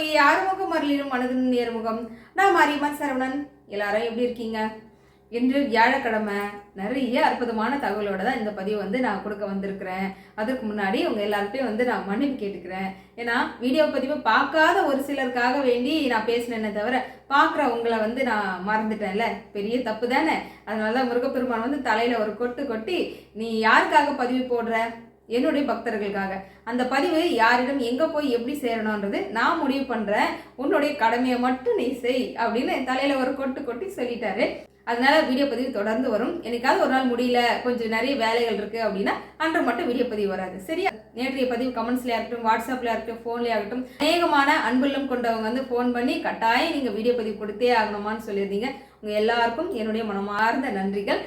கவி ஆறுமுகம் அருளிலும் மனதின் நேர்முகம். நான் மாரியம்மன் சரவணன். எல்லாரும் எப்படி இருக்கீங்க? இன்று வியாழக்கிழமை நிறைய அற்புதமான தகவலோட தான் இந்த பதிவு வந்து நான் கொடுக்க வந்திருக்கிறேன். அதுக்கு முன்னாடி உங்கள் எல்லார்ட்டையும் வந்து நான் மன்னிப்பு கேட்டுக்கிறேன். ஏன்னா வீடியோ பதிவு பார்க்காத ஒரு சிலருக்காக வேண்டி நான் பேசினேனே தவிர பார்க்குற உங்களை வந்து நான் மறந்துட்டேன்ல. பெரிய தப்பு தானே. அதனால தான் முருகப்பெருமான் வந்து தலையில் ஒரு கொட்டு கொட்டி நீ யாருக்காக பதிவு போடுற? என்னுடைய பக்தர்களுக்காக. அந்த பதிவு யாரிடம் எங்கே போய் எப்படி சேரணுன்றது நான் முடிவு பண்ணுறேன் உன்னுடைய கடமையை மட்டும் நீ செய் அப்படின்னு தலையில் ஒரு கொட்டு கொட்டி சொல்லிட்டாரு. அதனால வீடியோ பதிவு தொடர்ந்து வரும். எனக்காவது ஒரு நாள் முடியல கொஞ்சம் நிறைய வேலைகள் இருக்கு அப்படின்னா அன்று மட்டும் வீடியோ பதிவு வராது. சரியா? நேற்றைய பதிவு கமெண்ட்ஸ்ல இருக்கட்டும் வாட்ஸ்அப்ல இருக்கட்டும் ஃபோன்ல ஆகட்டும் அநேகமான அன்புள்ளம் கொண்டவங்க வந்து ஃபோன் பண்ணி கட்டாயம் நீங்க வீடியோ பதிவு கொடுத்தே ஆகணுமான்னு சொல்லியிருந்தீங்க. உங்க எல்லாருக்கும் என்னுடைய மனமார்ந்த நன்றிகள்.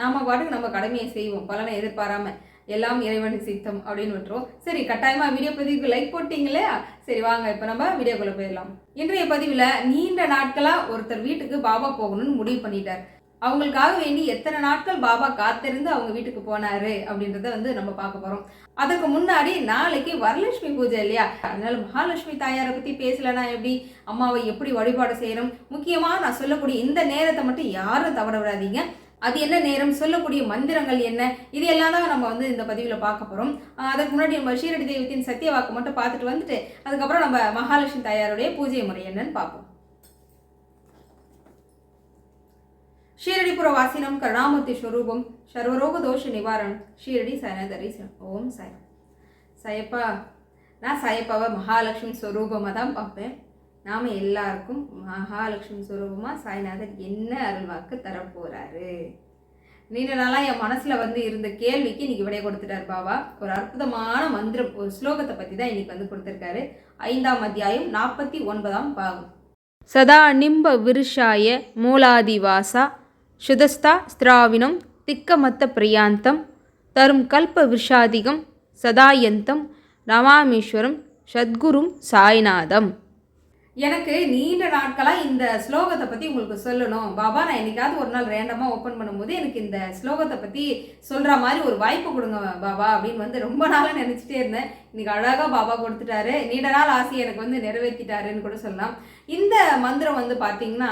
நாம பாட்டுக்கு நம்ம கடமையை செய்வோம். பலனை எதிர்பாராம. எல்லாம் இறைவன் சித்தம் அப்படின்னு விட்டுருவோம் சரி கட்டாயமாக வீடியோ பதிவுக்கு லைக் போட்டீங்களே? சரி வாங்க இப்போ நம்ம வீடியோக்குள்ளே போயிடலாம். இன்றைய பதிவில் நீண்ட நாட்களாக ஒருத்தர் வீட்டுக்கு பாபா போகணும்னு முடிவு பண்ணிட்டார். அவங்களுக்காக வேண்டி எத்தனை நாட்கள் பாபா காத்திருந்து அவங்க வீட்டுக்கு போனாரு அப்படின்றத வந்து நம்ம பார்க்க போறோம். அதுக்கு முன்னாடி நாளைக்கு வரலட்சுமி பூஜை இல்லையா? அதனால மகாலட்சுமி தாயாரை பத்தி பேசலனா எப்படி? அம்மாவை எப்படி வழிபாடு செய்யணும்? முக்கியமா நான் சொல்லக்கூடிய இந்த நேரத்தை மட்டும் யாரும் தவற விடாதீங்க. அது என்ன நேரம்? சொல்லக்கூடிய மந்திரங்கள் என்ன? இது எல்லாம் தான் நம்ம வந்து இந்த பதிவில் பார்க்க போகிறோம் அதுக்கு முன்னாடி நம்ம ஷீரடி தெய்வத்தின் சத்திய வாக்கு மட்டும் பார்த்துட்டு வந்துட்டு அதுக்கப்புறம் நம்ம மகாலட்சுமி தாயாருடைய பூஜை முறை என்னன்னு பார்ப்போம். ஷீரடிபுர வாசினம் கருணாமூர்த்தி ஸ்வரூபம் சர்வரோக தோஷ நிவாரணம். ஷீரடி சயனதரி ஓம் சாய் சாயப்பா நான் சயப்பாவை மகாலட்சுமி ஸ்வரூபமாக தான் பார்ப்பேன். நாம் எல்லாருக்கும் மகாலட்சுமி ஸ்வரூபமாக சாய்நாதர் என்ன அருள்வாக்கு தரப்போகிறாரு நீண்ட நாளாக என் மனசில் வந்து இருந்த கேள்விக்கு இன்னைக்கு விடை கொடுத்துட்டார் பாபா. ஒரு அற்புதமான மந்திர ஒரு ஸ்லோகத்தை பற்றி தான் இன்னைக்கு வந்து கொடுத்துருக்காரு. ஐந்தாம் அத்தியாயம் நாற்பத்தி ஒன்பதாம் பாகம். சதா நிம்ப விருஷாய மூலாதிவாசா சுதஸ்தா ஸ்திராவினம் திக்கமத்த பிரியாந்தம் தரும் கல்ப விஷாதிகம் சதாயந்தம் நமாமீஸ்வரம் சத்குரும் சாய்நாதம். எனக்கு நீண்ட நாட்களாக இந்த ஸ்லோகத்தை பற்றி உங்களுக்கு சொல்லணும். பாபா நான் என்னைக்காவது ஒரு நாள் ரேண்டமாக ஓப்பன் பண்ணும்போது எனக்கு இந்த ஸ்லோகத்தை பற்றி சொல்கிற மாதிரி ஒரு வாய்ப்பு கொடுங்க பாபா அப்படின்னு வந்து ரொம்ப நாளாக நினச்சிட்டே இருந்தேன். இன்னைக்கு அழகாக பாபா கொடுத்துட்டாரு. நீண்ட நாள் ஆசையை எனக்கு வந்து நிறைவேற்றிட்டாருன்னு கூட சொல்லலாம். இந்த மந்திரம் வந்து பார்த்தீங்கன்னா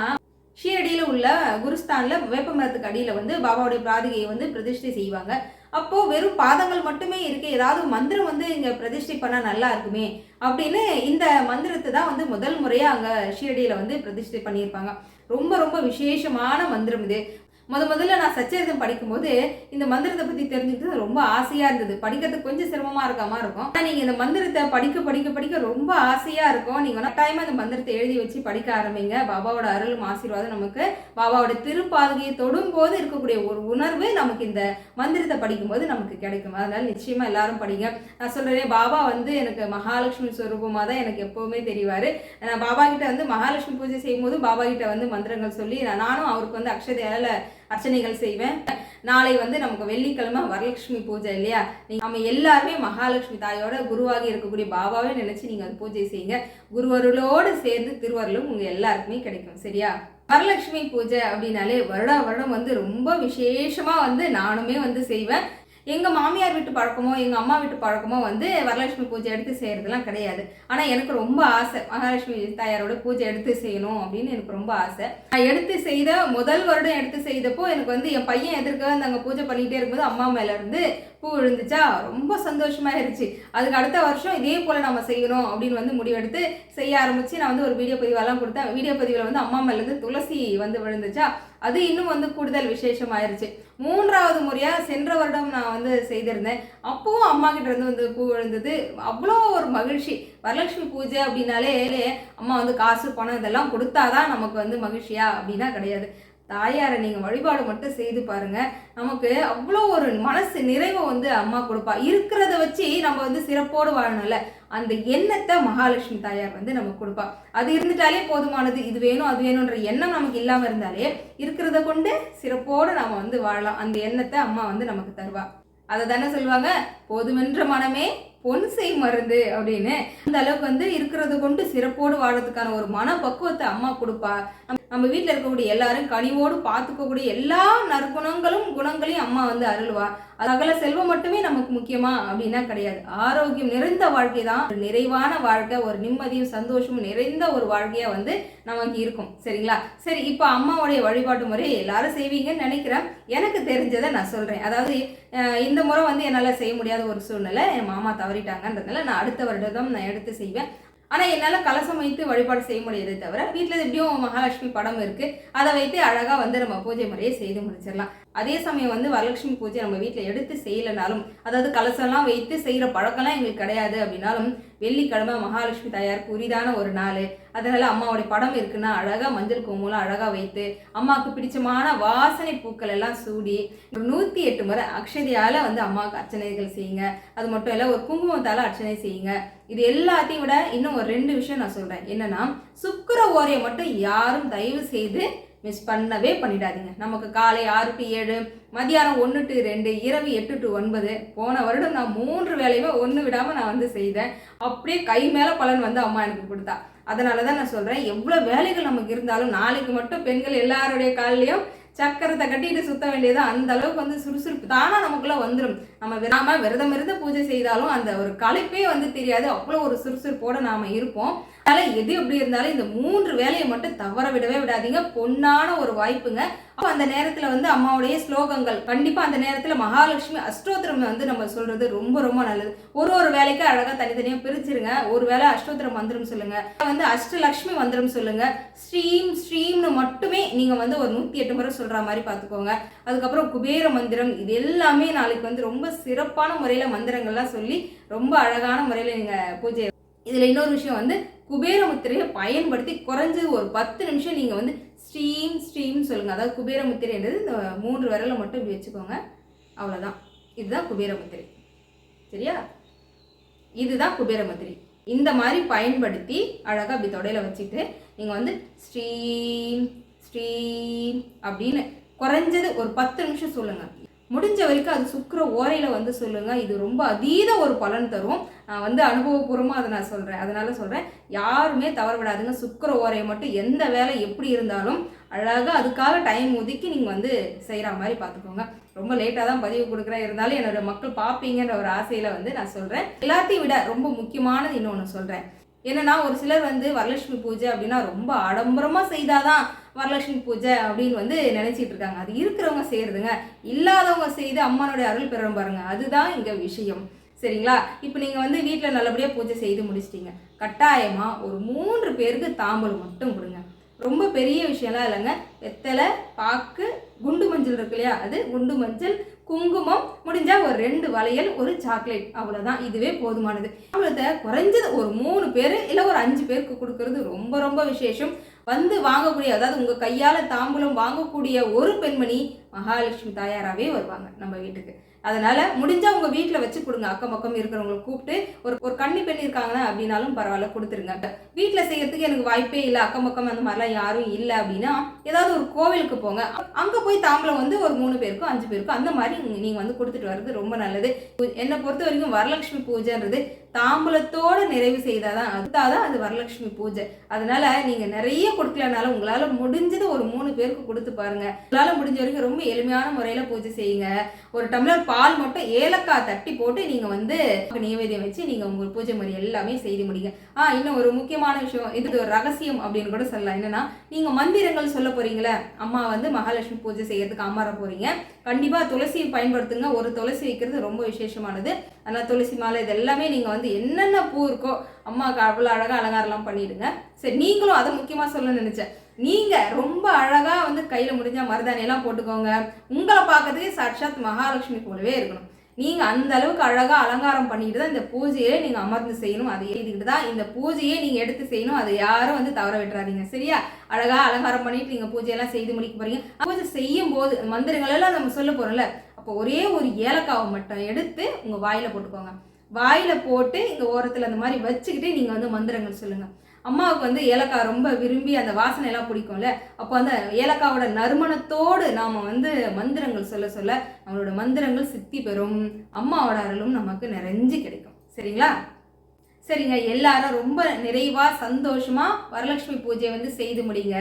ஷீரடியில் உள்ள குருஸ்தானில் வேப்பமரத்துக்கு அடியில் வந்து பாபாவுடைய பிராதிகையை வந்து பிரதிஷ்டை செய்வாங்க. அப்போ வெறும் பாதங்கள் மட்டுமே இருக்கு. ஏதாவது மந்திரம் வந்து இங்க பிரதிஷ்டை பண்ணா நல்லா இருக்குமே அப்படின்னு இந்த மந்திரத்தை தான் வந்து முதல் முறையா அங்க ஷீரடியில வந்து பிரதிஷ்டை பண்ணியிருப்பாங்க. ரொம்ப ரொம்ப விசேஷமான மந்திரம் இது. முத முதல்ல நான் சச்சரிதம் படிக்கும்போது இந்த மந்திரத்தை பற்றி தெரிஞ்சுக்கிட்டு ரொம்ப ஆசையாக இருந்தது. படிக்கிறதுக்கு கொஞ்சம் சிரமமாக இருக்காம இருக்கும். ஆனால் நீங்கள் இந்த மந்திரத்தை படிக்க படிக்க படிக்க ரொம்ப ஆசையாக இருக்கும். நீங்கள் கட்டாயமா இந்த மந்திரத்தை எழுதி வச்சு படிக்க ஆரம்பிங்க. பாபாவோட அருளும் ஆசீர்வாதம் நமக்கு. பாபாவோட திருப்பாதையை தொடும்போது இருக்கக்கூடிய ஒரு உணர்வு நமக்கு இந்த மந்திரத்தை படிக்கும்போது நமக்கு கிடைக்கும். அதனால நிச்சயமா எல்லாரும் படிங்க. நான் சொல்றேன் பாபா வந்து எனக்கு மகாலட்சுமி ஸ்வரூபமா தான் எனக்கு எப்பவுமே தெரிவார். நான் பாபா கிட்ட வந்து மகாலட்சுமி பூஜை செய்யும் போது பாபா கிட்ட வந்து மந்திரங்கள் சொல்லி நானும் அவருக்கு வந்து அக்ஷதையால அர்ச்சனைகள் செய்வேன். நாளை வந்து நமக்கு வெள்ளிக்கிழமை வரலட்சுமி பூஜை இல்லையா? நீங்க நம்ம எல்லாருமே மகாலட்சுமி தாயோட குருவாகி இருக்கக்கூடிய பாபாவே நினைச்சு நீங்க அந்த பூஜை செய்யுங்க. குருவருளோடு சேர்ந்து திருவருளும் உங்க எல்லாருக்குமே கிடைக்கும். சரியா? வரலட்சுமி பூஜை அப்படின்னாலே வருடா வருடம் வந்து ரொம்ப விசேஷமா வந்து நானுமே வந்து செய்வேன். எங்கள் மாமியார் வீட்டு பழக்கமோ எங்கள் அம்மா வீட்டு பழக்கமோ வந்து வரலட்சுமி பூஜை எடுத்து செய்கிறதுலாம் கிடையாது. ஆனால் எனக்கு ரொம்ப ஆசை. மகாலட்சுமி தாயாரோட பூஜை எடுத்து செய்யணும் அப்படின்னு எனக்கு ரொம்ப ஆசை. நான் எடுத்து செய்த முதல் வருடம் எடுத்து செய்தப்போ எனக்கு வந்து என் பையன் எதிர்க்க வந்து அங்கே பூஜை பண்ணிகிட்டே இருக்கும்போது அம்மா மேலேருந்து பூ விழுந்துச்சா? ரொம்ப சந்தோஷமாயிருச்சு. அதுக்கு அடுத்த வருஷம் இதே போல் நம்ம செய்யணும் அப்படின்னு வந்து முடிவெடுத்து செய்ய ஆரம்பித்து நான் வந்து ஒரு வீடியோ பதிவெல்லாம் கொடுத்தேன். வீடியோ பதிவில் வந்து அம்மா மேலேருந்து துளசி வந்து விழுந்துச்சா? அது இன்னும் வந்து கூடுதல் விசேஷமாயிருச்சு. மூன்றாவது முறையாக சென்ற வருடம் நான் வந்து செய்திருந்தேன். அப்பவும் அம்மா கிட்ட இருந்து வந்து பூ விழுந்தது. அவ்வளோ ஒரு மகிழ்ச்சி. வரலட்சுமி பூஜை அப்படின்னாலே அம்மா வந்து காசு பணம் இதெல்லாம் கொடுத்தாதான் நமக்கு வந்து மகிழ்ச்சியா அப்படின்னா கிடையாது. தாயாரை நீங்கள் வழிபாடு மட்டும் செய்து பாருங்க. நமக்கு அவ்வளோ ஒரு மனசு நிறைவை வந்து அம்மா கொடுப்பா. இருக்கிறத வச்சு நம்ம வந்து சிறப்போடு வாழணும்ல. அந்த எண்ணத்தை மகாலட்சுமி தாயார் வந்து நமக்கு கொடுப்பா. அது இருந்துட்டாலே போதுமானது. இது வேணும் அது வேணுன்ற எண்ணம் நமக்கு இல்லாமல் இருந்தாலே இருக்கிறத கொண்டு சிறப்போடு நாம் வந்து வாழலாம். அந்த எண்ணத்தை அம்மா வந்து நமக்கு தருவா. அதை தானே சொல்லுவாங்க? போதுமென்ற மனமே பொன் செய் மருந்து அப்படின்னு. அந்த அளவுக்கு வந்து இருக்கிறத கொண்டு சிறப்போடு வாழறதுக்கான ஒரு மன பக்குவத்தை அம்மா கொடுப்பா. நம்ம வீட்டில் இருக்கக்கூடிய எல்லாரும் கனிவோடு பார்த்துக்கக்கூடிய எல்லா நற்குணங்களும் குணங்களையும் அம்மா வந்து அருள்வா. அகல செல்வம் மட்டுமே நமக்கு முக்கியமா அப்படின்னா கிடையாது. ஆரோக்கியம் நிறைந்த வாழ்க்கை தான். ஒரு நிறைவான வாழ்க்கை ஒரு நிம்மதியும் சந்தோஷமும் நிறைந்த ஒரு வாழ்க்கையா வந்து நமக்கு இருக்கும். சரிங்களா? சரி இப்போ அம்மாவுடைய வழிபாட்டு முறையை எல்லாரும் செய்வீங்கன்னு நினைக்கிறேன். எனக்கு தெரிஞ்சதை நான் சொல்றேன். அதாவது இந்த முறை வந்து என்னால் செய்ய முடியாத ஒரு சூழ்நிலை என் மாமா தவறிட்டாங்கன்றதுனால நான் அடுத்த வருடம் நான் எடுத்து செய்வேன். ஆனால் என்னால் கலசம் வைத்து வழிபாடு செய்ய முடியதே தவிர வீட்டில் எப்படியும் மகாலட்சுமி படம் இருக்குது அதை வைத்து அழகாக வந்து நம்ம பூஜை முறையை செய்து முடிச்சிடலாம். அதே சமயம் வந்து வரலட்சுமி பூஜை நம்ம வீட்டில் எடுத்து செய்யலைனாலும் அதாவது கலசம்லாம் வைத்து செய்கிற பழக்கம்லாம் எங்களுக்கு கிடையாது அப்படின்னாலும் வெள்ளிக்கிழமை மகாலட்சுமி தாயாருக்கு உரிதான ஒரு நாள் அதனால் அம்மாவுடைய படம் இருக்குன்னா அழகாக மஞ்சள் குங்குமம்லாம் அழகாக வைத்து அம்மாவுக்கு பிடிச்சமான வாசனை பூக்கள் எல்லாம் சூடி ஒரு நூற்றி எட்டு முறை அக்ஷதியால் வந்து அம்மாவுக்கு அர்ச்சனைகள் செய்யுங்க. அது மட்டும் இல்லை ஒரு குங்குமத்தால் அர்ச்சனை செய்யுங்க. இது எல்லாத்தையும் விட இன்னும் ஒரு ரெண்டு விஷயம் நான் சொல்கிறேன் என்னன்னா சுக்கிர ஓரையை மட்டும் யாரும் தயவு செய்து மிஸ் பண்ணவே பண்ணிடாதீங்க. நமக்கு காலை ஆறு டு ஏழு மதியானம் ஒன்று டு ரெண்டு இரவு எட்டு டு ஒன்பது போன வருடம் நான் மூன்று வேலையுமே ஒன்று விடாமல் நான் வந்து செய்தேன். அப்படியே கை மேலே பலன் வந்து அம்மா எனக்கு கொடுத்தா. அதனால தான் நான் சொல்கிறேன் எவ்வளோ வேலைகள் நமக்கு இருந்தாலும் நாளைக்கு மட்டும் பெண்கள் எல்லாருடைய காலையும் சக்கரத்தை கட்டிட்டு சுத்த வேண்டியது அந்த அளவுக்கு வந்து சுறுசுறுப்பு தானா நமக்குள்ள வந்துடும் நம்ம விடாம விரதம் இருந்து பூஜை செய்தாலும் அந்த ஒரு கலைப்பே வந்து தெரியாது. அவ்வளோ ஒரு சுறுசுறுப்போட நாம இருப்போம். அதனால எது எப்படி இருந்தாலும் இந்த மூன்று வேலையை மட்டும் தவற விடவே விடாதீங்க. பொன்னான ஒரு வாய்ப்புங்க. அப்போ அந்த நேரத்தில் வந்து அம்மாவுடைய ஸ்லோகங்கள். கண்டிப்பாக அந்த நேரத்தில் மகாலட்சுமி அஷ்டோத்திரம் வந்து நம்ம சொல்கிறது ரொம்ப ரொம்ப நல்லது. ஒரு ஒரு வேலைக்கு அழகாக தனித்தனியாக பிரிச்சிருங்க ஒரு வேளை அஷ்டோத்திரம் மந்திரம் சொல்லுங்கள் வந்து அஷ்டலக்ஷ்மி மந்திரம் சொல்லுங்கள் ஸ்ரீம் ஸ்ரீம்னு மட்டுமே நீங்கள் வந்து ஒரு நூற்றி எட்டு முறை சொல்கிற மாதிரி பார்த்துக்கோங்க. அதுக்கப்புறம் குபேர மந்திரம். இது எல்லாமே நாளைக்கு வந்து ரொம்ப சிறப்பான முறையில் மந்திரங்கள்லாம் சொல்லி ரொம்ப அழகான முறையில் நீங்கள் பூஜை இதில் இன்னொரு விஷயம் வந்து குபேர முத்திரையை பயன்படுத்தி குறைஞ்சது ஒரு பத்து நிமிஷம் நீங்கள் வந்து ஸ்ட்ரீம் ஸ்ட்ரீம் சொல்லுங்கள் அதாவது குபேர முத்திரைன்றது இந்த மூன்று விரலை மட்டும் இப்படி வச்சுக்கோங்க. அவ்வளோதான் இதுதான் குபேர முத்திரை சரியா? இதுதான் குபேர முத்திரை இந்த மாதிரி பயன்படுத்தி அழகாக அப்படி தொடையில் வச்சுட்டு நீங்கள் வந்து ஸ்ட்ரீம் ஸ்ட்ரீம் அப்படின்னு குறைஞ்சது ஒரு பத்து நிமிஷம் சொல்லுங்கள் முடிஞ்ச வரைக்கும் அது சுக்கிர ஓரையில் வந்து சொல்லுங்கள் இது ரொம்ப அதீத ஒரு பலன் தரும். நான் வந்து அனுபவபூர்வமாக அதை நான் சொல்கிறேன் அதனால சொல்கிறேன் யாருமே தவற விடாதுங்க சுக்கிர ஓரையை மட்டும் எந்த வேலை எப்படி இருந்தாலும் அழகாக அதுக்காக டைம் ஒதுக்கி நீங்கள் வந்து செய்கிற மாதிரி பார்த்துக்கோங்க. ரொம்ப லேட்டாக தான் பதிவு கொடுக்குறேன். இருந்தாலும் என்னோட மக்கள் பார்ப்பீங்கன்ற ஒரு ஆசையில் வந்து நான் சொல்கிறேன் எல்லாத்தையும் விட ரொம்ப முக்கியமானது இன்னொன்று சொல்கிறேன் என்னன்னா ஒரு சிலர் வந்து வரலட்சுமி பூஜை அப்படின்னா ரொம்ப ஆடம்பரமாக செய்தாதான் வரலட்சுமி பூஜை அப்படின்னு வந்து நினைச்சிட்டு இருக்காங்க. அது இருக்கிறவங்க செய்யறதுங்க. இல்லாதவங்க செய்து அம்மனுடைய அருள் பெறும் பாருங்க. அதுதான் இங்க விஷயம். சரிங்களா? இப்போ நீங்கள் வந்து வீட்டில் நல்லபடியாக பூஜை செய்து முடிச்சிட்டீங்க. கட்டாயமாக ஒரு மூன்று பேருக்கு தாம்பூலம் மட்டும் கொடுங்க. ரொம்ப பெரிய விஷயம்லாம் இல்லைங்க. வெத்தலை பாக்கு குண்டு மஞ்சள் இருக்கு இல்லையா? அது குண்டு மஞ்சள் குங்குமம் முடிஞ்சால் ஒரு ரெண்டு வளையல் ஒரு சாக்லேட். அவ்வளோதான் இதுவே போதுமானது. அவ்வளோத குறைஞ்சது ஒரு மூணு பேர் இல்லை ஒரு அஞ்சு பேருக்கு கொடுக்கறது ரொம்ப ரொம்ப விசேஷம். வந்து வாங்கக்கூடிய அதாவது உங்கள் கையால் தாம்பூலம் வாங்கக்கூடிய ஒரு பெண்மணி மகாலட்சுமி தாயாராகவே வருவாங்க நம்ம வீட்டுக்கு. அதனால் முடிஞ்சால் உங்கள் வீட்டில் வச்சு கொடுங்க. அக்கம் பக்கம் இருக்கிறவங்களை கூப்பிட்டு ஒரு ஒரு கன்னி பெண் இருக்காங்கன்னா அப்படின்னாலும் பரவாயில்ல கொடுத்துருங்க. வீட்டில் செய்யறதுக்கு எனக்கு வாய்ப்பே இல்லை. அக்கம் பக்கம் அந்த மாதிரிலாம் யாரும் இல்லை அப்படின்னா ஏதாவது ஒரு கோவிலுக்கு போங்க. அங்கே போய் தாம்பலம் வந்து ஒரு மூணு பேருக்கும் அஞ்சு பேருக்கும் அந்த மாதிரி நீங்கள் வந்து கொடுத்துட்டு வர்றது ரொம்ப நல்லது. என்னை பொறுத்த வரைக்கும் வரலட்சுமி பூஜைன்றது தாம்பூலத்தோடு நிறைவு செய்தாதான் அதுதான் அது வரலட்சுமி பூஜை. அதனால நீங்கள் நிறைய கொடுக்கலனாலும் உங்களால் முடிஞ்சது ஒரு மூணு பேருக்கு கொடுத்து பாருங்க. உங்களால் முடிஞ்ச வரைக்கும் ரொம்ப ரொம்ப எளிமையான முறையில் பூஜை செய்யுங்க. ஒரு டம்ளர் பால் மட்டும் ஏலக்காய் தட்டி போட்டு நீங்கள் வந்து நைவேத்தியம் வச்சு நீங்கள் உங்கள் பூஜை முறை எல்லாமே செய்து முடியுங்க ஆ இன்னும் ஒரு முக்கியமான விஷயம் இது ஒரு ரகசியம் அப்படின்னு கூட சொல்லலாம். என்னன்னா நீங்கள் மந்திரங்கள் சொல்ல போறீங்களே அம்மா வந்து மகாலட்சுமி பூஜை செய்யறதுக்கு அமர போறீங்க. கண்டிப்பாக துளசி பயன்படுத்துங்க. ஒரு துளசி வைக்கிறது ரொம்ப விசேஷமானது. அதனால் துளசி மாலை இது எல்லாமே நீங்கள் வந்து என்னென்ன பூ இருக்கோ அம்மாவுக்கு அவ்வளோ அழகாக அலங்காரம்லாம் பண்ணிடுங்க. சரி நீங்களும் அதை முக்கியமாக சொல்ல நினச்சேன். நீங்கள் ரொம்ப அழகாக வந்து கையில் முடிஞ்ச மருதாணியெல்லாம் போட்டுக்கோங்க. உங்களை பார்க்கறதுக்கே சாட்சாத் மகாலட்சுமி போலவே இருக்கணும். நீங்கள் அந்த அளவுக்கு அழகாக அலங்காரம் பண்ணிட்டு தான் இந்த பூஜையை நீங்கள் அமர்ந்து செய்யணும். அதை எழுதிக்கிட்டு தான் இந்த பூஜையை நீங்கள் எடுத்து செய்யணும். அதை யாரும் வந்து தவற விட்டுறாதீங்க. சரியா? அழகாக அலங்காரம் பண்ணிட்டு நீங்கள் பூஜையெல்லாம் செய்து முடிக்க போறீங்க. பூஜை செய்யும் போது மந்திரங்களெல்லாம் நம்ம சொல்ல போகிறோம்ல அப்போ ஒரே ஒரு ஏலக்காவை மட்டும் எடுத்து உங்கள் வாயில் போட்டுக்கோங்க. வாயில் போட்டு இங்கே ஓரத்தில் அந்த மாதிரி வச்சுக்கிட்டு நீங்கள் வந்து மந்திரங்கள் சொல்லுங்கள் அம்மாவுக்கு வந்து ஏலக்காய் ரொம்ப விரும்பி அந்த வாசனை எல்லாம் பிடிக்கும்ல. அப்போ அந்த ஏலக்காவோட நறுமணத்தோடு நாம் வந்து மந்திரங்கள் சொல்ல சொல்ல நம்மளோட மந்திரங்கள் சித்தி பெறும் அம்மாவோட அருளும் நமக்கு நிறைஞ்சு கிடைக்கும். சரிங்களா? சரிங்க எல்லாரும் ரொம்ப நிறைவாக சந்தோஷமாக வரலட்சுமி பூஜையை வந்து செய்து முடிங்க.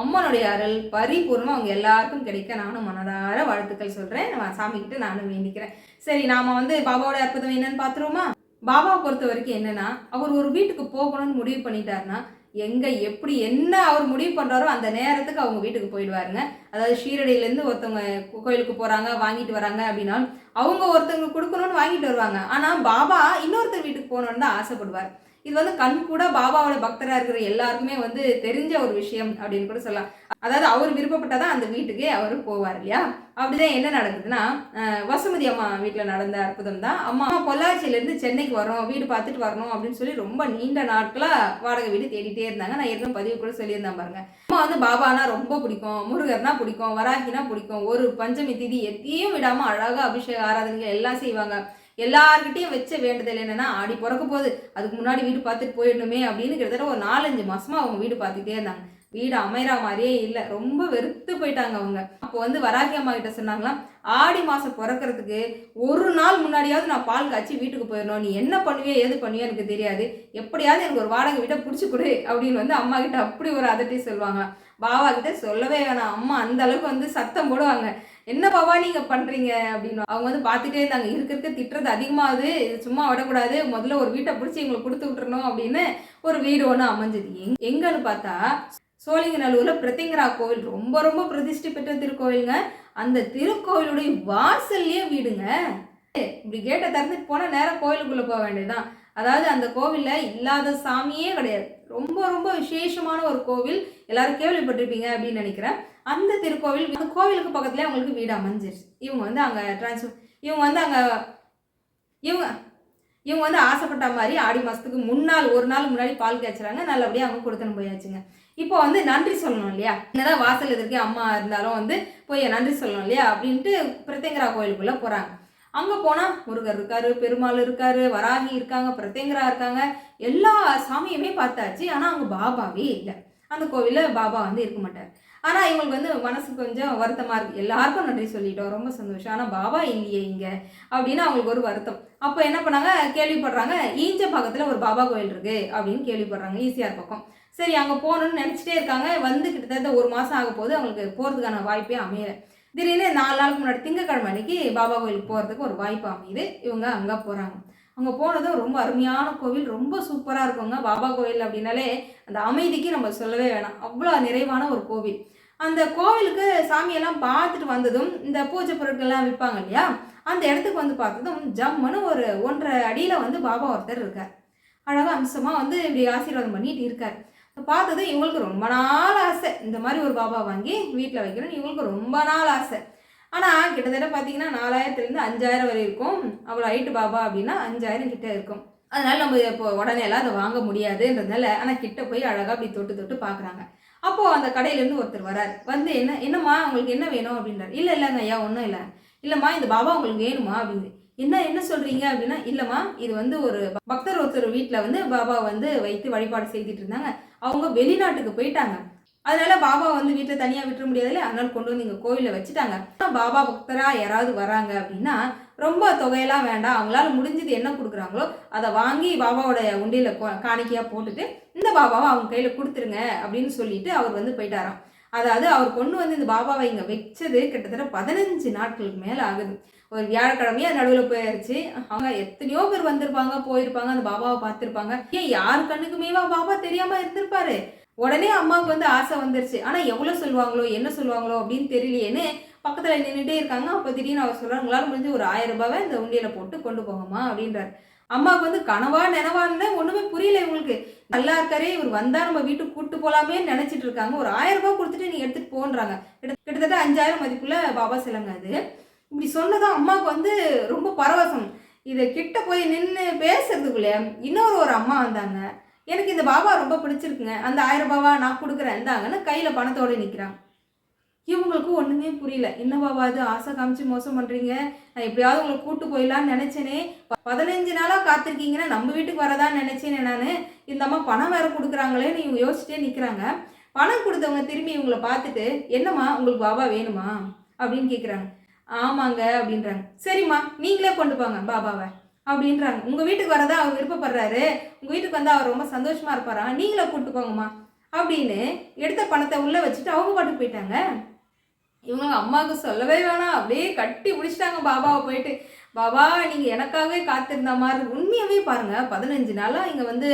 அம்மனுடைய அருள் பரிபூர்ணமாக அவங்க எல்லாருக்கும் கிடைக்க நானும் மனதார வாழ்த்துக்கள் சொல்கிறேன் நான் சாமி நானும் வேண்டிக்கிறேன். சரி நாம் வந்து பாபாவோட அற்புதம் என்னன்னு பார்த்துருவோமா பாபாவை பொறுத்த வரைக்கும் என்னன்னா அவர் ஒரு வீட்டுக்கு போகணும்னு முடிவு பண்ணிட்டாருன்னா எங்கே எப்படி என்ன அவர் முடிவு பண்ணுறாரோ அந்த நேரத்துக்கு அவங்க வீட்டுக்கு போயிடுவாருங்க. அதாவது ஷீரடியிலேருந்து ஒருத்தவங்க கோயிலுக்கு போகிறாங்க வாங்கிட்டு வராங்க அப்படின்னா அவங்க ஒருத்தவங்களுக்கு கொடுக்கணும்னு வாங்கிட்டு வருவாங்க. ஆனால் பாபா இன்னொருத்தர் வீட்டுக்கு போகணுன்னு தான் ஆசைப்படுவார். இது வந்து கண் கூட பாபாவோட பக்தராக இருக்கிற எல்லாருக்குமே வந்து தெரிஞ்ச ஒரு விஷயம் அப்படின்னு கூட சொல்லலாம். அதாவது அவர் விருப்பப்பட்டாதான் அந்த வீட்டுக்கே அவர் போவார் இல்லையா? அப்படிதான் என்ன நடக்குதுன்னா வசுமதி அம்மா வீட்டில் நடந்த அற்புதம் தான் அம்மா பொள்ளாச்சியிலேருந்து சென்னைக்கு வரோம் வீடு பார்த்துட்டு வரணும் அப்படின்னு சொல்லி ரொம்ப நீண்ட நாட்களாக வாடகை வீடு தேடிட்டே இருந்தாங்க. நான் ஏற்கனவே பதிவு கூட சொல்லியிருந்தேன் பாருங்க. அம்மா வந்து பாபானா ரொம்ப பிடிக்கும் முருகர்னா பிடிக்கும் வராகினா பிடிக்கும். ஒரு பஞ்சமி திதி எத்தையும் விடாமல் அழகாக அபிஷேக ஆராதனைகள் எல்லாம் செய்வாங்க. எல்லார்கிட்டயும் வச்ச வேண்டுதல் என்னன்னா ஆடி பிறக்க போகுது. அதுக்கு முன்னாடி வீடு பார்த்துட்டு போயிடணுமே அப்படின்னு கிட்டத்தட்ட ஒரு நாலஞ்சு மாசமா அவங்க வீடு பார்த்துக்கிட்டே இருந்தாங்க. வீடு அமைறா மாதிரியே இல்லை. ரொம்ப வெறுத்து போயிட்டாங்க அவங்க. அப்போ வந்து வராகி அம்மா கிட்ட சொன்னாங்களாம் ஆடி மாதம் பிறக்கிறதுக்கு ஒரு நாள் முன்னாடியாவது நான் பால் காய்ச்சி வீட்டுக்கு போயிடணும். நீ என்ன பண்ணுவியோ ஏது பண்ணுவியோ எனக்கு தெரியாது. எப்படியாவது எனக்கு ஒரு வாடகை வீட்டை பிடிச்சி கொடு அப்படின்னு வந்து அம்மா கிட்ட அப்படி ஒரு அதட்டி சொல்லுவாங்க பாவா கிட்ட சொல்லவே வேணாம். அம்மா அந்த அளவுக்கு வந்து சத்தம் போடுவாங்க. என்ன பாபா நீங்க பண்றீங்க? அப்படின்னு. அவங்க வந்து பார்த்துட்டே இருந்தாங்க. இருக்க இருக்க திட்டுறது அதிகமாகுது. இது சும்மா விடக்கூடாது. முதல்ல ஒரு வீட்டை பிடிச்சி எங்களுக்கு கொடுத்து விட்டுறணும் அப்படின்னு ஒரு வீடு ஒன்று அமைஞ்சது. எங் எங்கன்னு பார்த்தா சோழிங்கநல்லூர்ல பிரத்திங்கரா கோவில். ரொம்ப ரொம்ப பிரதிஷ்டை பெற்ற திருக்கோவிலுங்க. அந்த திருக்கோவிலுடைய வாசல்லையே வீடுங்க. இப்படி கேட்டை திறந்துட்டு போனால் நேரம் கோயிலுக்குள்ள போக வேண்டியதுதான். அதாவது அந்த கோவில்ல இல்லாத சாமியே கிடையாது. ரொம்ப ரொம்ப விசேஷமான ஒரு கோவில். எல்லாரும் கேள்விப்பட்டிருப்பீங்க அப்படின்னு நினைக்கிறேன். அந்த திருக்கோவில் அந்த கோவிலுக்கு பக்கத்துலேயே அவங்களுக்கு வீடு அமைஞ்சிருச்சு. இவங்க வந்து அங்கே டிரான்ஸ்ஃபர் இவங்க வந்து அங்கே இவங்க இவங்க வந்து ஆசைப்பட்ட மாதிரி ஆடி மாதத்துக்கு முன்னாள் ஒரு நாள் முன்னாடி பால் காய்ச்சுறாங்க. நல்லபடியாக அவங்க கொடுத்துன்னு போயாச்சுங்க. இப்போ வந்து நன்றி சொல்லணும் இல்லையா? என்னதான் வாசல் எதிர்க்கு அம்மா இருந்தாலும் வந்து போய் நன்றி சொல்லணும் இல்லையா? அப்படின்ட்டு பிரத்யங்கரா கோயிலுக்குள்ளே போகிறாங்க அங்கே போனால் முருகர் இருக்காரு பெருமாள் இருக்காரு வராகி இருக்காங்க பிரத்யங்கரா இருக்காங்க. எல்லா சாமியுமே பார்த்தாச்சு. ஆனால் அவங்க பாபாவே இல்லை. அந்த கோவிலில் பாபா வந்து இருக்க மாட்டார். ஆனால் இவங்களுக்கு வந்து மனசு கொஞ்சம் வருத்தமாக இருக்குது எல்லாருக்கும் நன்றி சொல்லிட்டோம். ரொம்ப சந்தோஷம். ஆனால் பாபா இல்லையே இங்கே அப்படின்னு அவங்களுக்கு ஒரு வருத்தம். அப்போ என்ன பண்ணாங்க? கேள்விப்படுறாங்க ஈஞ்ச பக்கத்தில் ஒரு பாபா கோயில் இருக்குது அப்படின்னு கேள்விப்படுறாங்க ஈஸியாக பக்கம். சரி அங்கே போகணும்னு நினச்சிட்டே இருக்காங்க. வந்து கிட்டத்தட்ட ஒரு மாதம் ஆக போது அவங்களுக்கு போகிறதுக்கான வாய்ப்பே அமையலை. திடீர்னு நாலு நாளுக்கு முன்னாடி திங்கக்கிழமை அன்னைக்கு பாபா கோயிலுக்கு போகிறதுக்கு ஒரு வாய்ப்பு அமையுது. இவங்க அங்கே போகிறாங்க அங்கே போனதும் ரொம்ப அருமையான கோவில். ரொம்ப சூப்பராக இருக்குங்க. பாபா கோவில் அப்படின்னாலே அந்த அமைதிக்கு நம்ம சொல்லவே வேணாம். அவ்வளோ நிறைவான ஒரு கோவில். அந்த கோவிலுக்கு சாமியெல்லாம் பார்த்துட்டு வந்ததும் இந்த பூஜை பொருட்கள்லாம் விற்பாங்க இல்லையா? அந்த இடத்துக்கு வந்து பார்த்ததும் ஜம்முன்னு ஒரு ஒன்றரை அடியில் வந்து பாபா ஒருத்தர் இருக்கார். அழகாக அம்சமாக வந்து இப்படி ஆசீர்வாதம் பண்ணிட்டு இருக்கார். பார்த்ததும் இவங்களுக்கு ரொம்ப நாள் ஆசை. இந்த மாதிரி ஒரு பாபா வாங்கி வீட்டில் வைக்கணும்னு இவங்களுக்கு ரொம்ப நாள் ஆசை. ஆனால் கிட்டத்தட்ட பார்த்தீங்கன்னா நாலாயிரத்துலேருந்து அஞ்சாயிரம் வரை இருக்கும். அவ்வளோ ஹைட்டு பாபா அப்படின்னா அஞ்சாயிரம் கிட்டே இருக்கும். அதனால் நம்ம இப்போ உடனே எல்லாம் அதை வாங்க முடியாதுன்றதுனால ஆனால் கிட்ட போய் அழகாக அப்படி தொட்டு தொட்டு பார்க்குறாங்க. அப்போது அந்த கடையிலேருந்து ஒருத்தர் வரார். வந்து என்ன என்னம்மா உங்களுக்கு என்ன வேணும் அப்படின்றார். இல்லை இல்லைங்க ஐயா ஒன்றும் இல்லை. இல்லைம்மா இந்த பாபா உங்களுக்கு வேணுமா அப்படின்னு. என்ன என்ன சொல்கிறீங்க அப்படின்னா இல்லைம்மா இது வந்து ஒரு பக்தர் ஒருத்தர் வீட்டில் வந்து பாபா வந்து வைத்து வழிபாடு செய்துட்டு இருந்தாங்க. அவங்க வெளிநாட்டுக்கு போயிட்டாங்க. அதனால பாபா வந்து வீட்டில் தனியாக விட்டுற முடியாதுல்ல. அதனால கொண்டு வந்து இங்கே கோயிலில் வச்சுட்டாங்க. பாபா பக்தராக யாராவது வராங்க அப்படின்னா ரொம்ப தொகையெல்லாம் வேண்டாம். அவங்களால முடிஞ்சது என்ன கொடுக்குறாங்களோ அதை வாங்கி பாபாவோட உண்டியில் காணிக்கையாக போட்டுட்டு இந்த பாபாவை அவங்க கையில் கொடுத்துருங்க அப்படின்னு சொல்லிட்டு அவர் வந்து போயிட்டாராம். அதாவது அவர் கொண்டு வந்து இந்த பாபாவை இங்கே வச்சது கிட்டத்தட்ட பதினஞ்சு நாட்களுக்கு மேலே ஆகுது. ஒரு வியாழக்கிழமையே நடுவில் போயிடுச்சு அவங்க எத்தனையோ பேர் வந்திருப்பாங்க போயிருப்பாங்க அந்த பாபாவை பார்த்துருப்பாங்க. ஏன் யார் கண்ணுக்குமேவா பாபா தெரியாமல் இருந்திருப்பாரு? உடனே அம்மாவுக்கு வந்து ஆசை வந்துருச்சு. ஆனால் எவ்வளோ சொல்லுவாங்களோ என்ன சொல்லுவாங்களோ அப்படின்னு தெரியலையேன்னு பக்கத்தில் நின்றுட்டே இருக்காங்க. அப்போ திடீர்னு அவர் சொல்கிறார் உங்களால் முடிஞ்சு ஒரு ஆயிரம் ரூபாவை இந்த உண்டியில் போட்டு கொண்டு போங்கம்மா அப்படின்றாரு. அம்மாவுக்கு வந்து கனவா இருந்தால் ஒன்றுமே புரியல இவங்களுக்கு. நல்லா இருக்காரே இவர் வந்தால் நம்ம வீட்டுக்கு கூட்டு போகலாமே நினச்சிட்டு இருக்காங்க. ஒரு ஆயிரம் ரூபாய் கொடுத்துட்டு நீ எடுத்துகிட்டு போன்றாங்க. கிட்ட- கிட்டத்தட்ட அஞ்சாயிரம் மதிப்புள்ள பாபா சிலங்க அது. இப்படி சொன்னதும் அம்மாவுக்கு வந்து ரொம்ப பரவசம். இதை கிட்ட போய் நின்று பேசுறதுக்குள்ளே இன்னொரு ஒரு அம்மா வந்தாங்க. எனக்கு இந்த பாபா ரொம்ப பிடிச்சிருக்குங்க. அந்த ஆயிரம் ரூபாவா நான் கொடுக்குறேன் இந்தாங்கன்னு கையில் பணத்தோடு நிற்கிறாங்க இவங்களுக்கும் ஒன்றுமே புரியல. என்னவாவா பாபா இது? ஆசை காமிச்சு மோசம் பண்ணுறீங்க நான் எப்படியாவது உங்களை கூட்டு போயிடலான்னு நினச்சேனே. பதினஞ்சு நாளாக காத்திருக்கீங்கன்னா நம்ம வீட்டுக்கு வரதான்னு நினச்சேனே நான். இந்த அம்மா பணம் வேறு கொடுக்குறாங்களேன்னு இவங்க யோசிச்சுட்டே நிற்கிறாங்க பணம் கொடுத்தவங்க திரும்பி இவங்கள பார்த்துட்டு என்னம்மா உங்களுக்கு பாபா வேணுமா? அப்படின்னு கேட்குறாங்க ஆமாங்க அப்படின்றாங்க. சரிம்மா நீங்களே கொண்டு போங்க பாபாவை அப்படின்றாங்க. உங்கள் வீட்டுக்கு வரதா அவர் விருப்பப்படுறாரு. உங்கள் வீட்டுக்கு வந்தால் அவர் ரொம்ப சந்தோஷமாக இருப்பாரா? நீங்களே கூப்பிட்டு போங்கம்மா அப்படின்னு எடுத்த பணத்தை உள்ளே வச்சுட்டு அவங்க பாட்டுக்கு போயிட்டாங்க. இவங்க அம்மாவுக்கு சொல்லவே வேணாம். அப்படியே கட்டி பிடிச்சிட்டாங்க பாபாவை போயிட்டு. பாபா நீங்கள் எனக்காகவே காத்திருந்த மாதிரி உண்மையாகவே பாருங்கள் பதினஞ்சு நாளாக இங்கே வந்து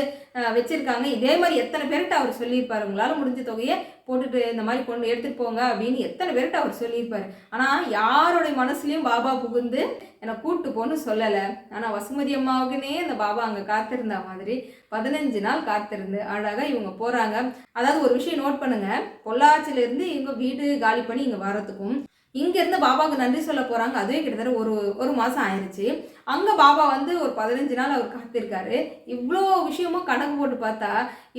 வச்சுருக்காங்க. இதே மாதிரி எத்தனை பேர்கிட்ட அவர் சொல்லியிருப்பாரு? உங்களால் முடிஞ்ச தொகையை போட்டுட்டு இந்த மாதிரி கொண்டு எடுத்துகிட்டு போங்க அப்படின்னு எத்தனை பேர்கிட்ட அவர் சொல்லியிருப்பாரு. ஆனால் யாருடைய மனசுலையும் பாபா புகுந்து என்னை கூப்பிட்டு போன்னு சொல்லலை. ஆனால் வசுமதி அம்மாவுக்குன்னே அந்த பாபா அங்கே காத்திருந்த மாதிரி பதினஞ்சு நாள் காத்திருந்து அழகாக இவங்க போகிறாங்க அதாவது ஒரு விஷயம் நோட் பண்ணுங்கள் பொள்ளாச்சியிலேருந்து இவங்க வீடு காலி பண்ணி இங்கே வரத்துக்கும் இங்கேருந்து பாபாவுக்கு நன்றி சொல்ல போகிறாங்க அதுவே கிட்டத்தட்ட ஒரு ஒரு மாதம் ஆயிடுச்சு அங்கே பாபா வந்து ஒரு பதினஞ்சு நாள் அவர் காத்திருக்காரு. இவ்வளோ விஷயமும் கணக்கு போட்டு பார்த்தா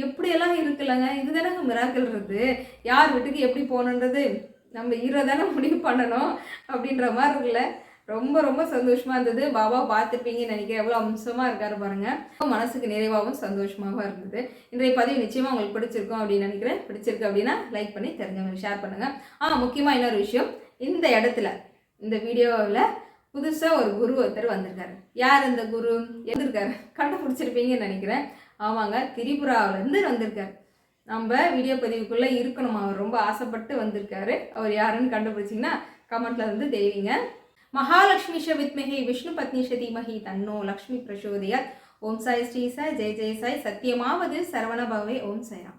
எப்படியெல்லாம் இருக்குல்லங்க? இது தானே மிராக்கல்றது யார் வீட்டுக்கு எப்படி போகணுன்றது? நம்ம ஹீரோ தானே முடிவு பண்ணணும் அப்படின்ற மாதிரி இருக்குல்ல. ரொம்ப ரொம்ப சந்தோஷமாக இருந்தது. பாபா பார்த்துப்பீங்கன்னு நினைக்கிறேன். எவ்வளோ அம்சமாக இருக்காரு பாருங்கள் மனசுக்கு நிறைவாகவும் சந்தோஷமாகவும் இருந்தது. இன்றைய பதிவு நிச்சயமாக உங்களுக்கு பிடிச்சிருக்கும் அப்படின்னு நினைக்கிறேன். பிடிச்சிருக்கு அப்படின்னா லைக் பண்ணி தெரிஞ்சவங்களுக்கு ஷேர் பண்ணுங்கள் ஆ முக்கியமாக இன்னொரு விஷயம். இந்த இடத்துல இந்த வீடியோவில் புதுசாக ஒரு குரு ஒருத்தர் வந்திருக்காரு. யார் இந்த குரு? இருந்திருக்காரு கண்டுபிடிச்சிருப்பீங்கன்னு நினைக்கிறேன். ஆமாங்க திரிபுராவிலேருந்து வந்திருக்காரு. நம்ம வீடியோ பதிவுக்குள்ளே இருக்கணும். அவர் ரொம்ப ஆசைப்பட்டு வந்திருக்காரு. அவர் யாருன்னு கண்டுபிடிச்சிங்கன்னா கமெண்ட்டில் வந்து தெரிவிங்க. மகாலட்சுமி வித்மகி விஷ்ணு பத்னி தீமகி தன்னோ லக்ஷ்மி பிரசோதயாத். ஓம் சாய் ஸ்ரீ சாய் ஜெய் ஜெய் சாய். சத்தியமாவது சரவண பவே ஓம் சாய்ராம்.